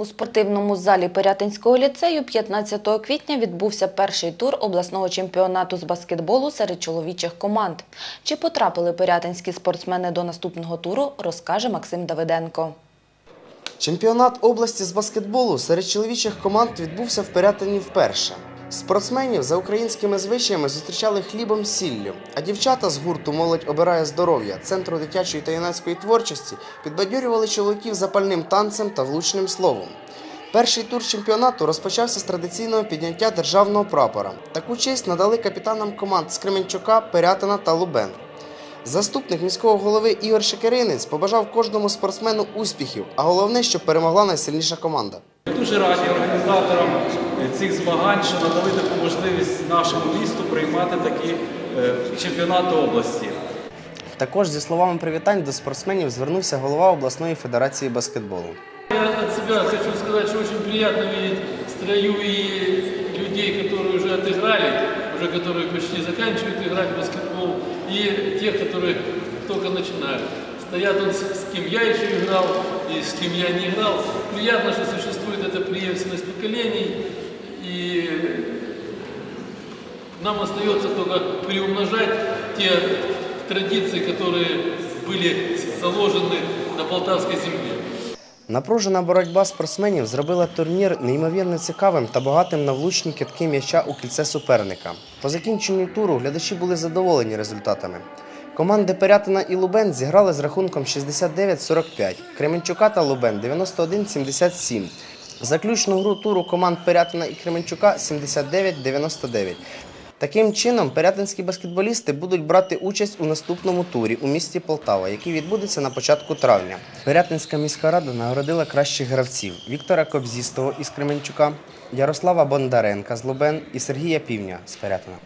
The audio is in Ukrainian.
У спортивному залі Пирятинського ліцею 15 квітня відбувся перший тур обласного чемпіонату з баскетболу серед чоловічих команд. Чи потрапили пирятинські спортсмени до наступного туру, розкаже Максим Давиденко. Чемпіонат області з баскетболу серед чоловічих команд відбувся в Пирятині вперше. Спортсменів за українськими звичаями зустрічали хлібом сіллю, а дівчата з гурту Молодь обирає здоров'я Центру дитячої та юнацької творчості підбадьорювали чоловіків запальним танцем та влучним словом. Перший тур чемпіонату розпочався з традиційного підняття державного прапора. Таку честь надали капітанам команд з Кременчука, Пирятина та Лубен. Заступник міського голови Ігор Шекеринець побажав кожному спортсмену успіхів, а головне, щоб перемогла найсильніша команда. Ми дуже раді організаторам цих змагань, що надали таку можливість нашому місту приймати такі е, чемпіонати області. Також зі словами привітань до спортсменів звернувся голова обласної федерації баскетболу. Я от себя хочу сказать, что очень приятно видеть в строю и людей, которые уже отыграли, уже которые почти заканчивают играть в баскетбол, и тех, которые только начинают. Стоят он с, с кем я еще играл и с кем я не играл. Приятно, что существует эта преемственность поколений, и нам остается только приумножать те традиции, которые были заложены на Полтавской земле. Напружена боротьба спортсменів зробила турнір неймовірно цікавим та багатим на влучні китки м'яча у кільце суперника. По закінченню туру глядачі були задоволені результатами. Команди Пирятина і Лубен зіграли з рахунком 69-45, Кременчука та Лубен 91-77. Заключну гру туру команд Пирятина і Кременчука 79-99. Таким чином, пирятинські баскетболісти будуть брати участь у наступному турі у місті Полтава, який відбудеться на початку травня. Пирятинська міська рада нагородила кращих гравців Віктора Кобзістого із Кременчука, Ярослава Бондаренка з Лубен і Сергія Півня з Пирятина.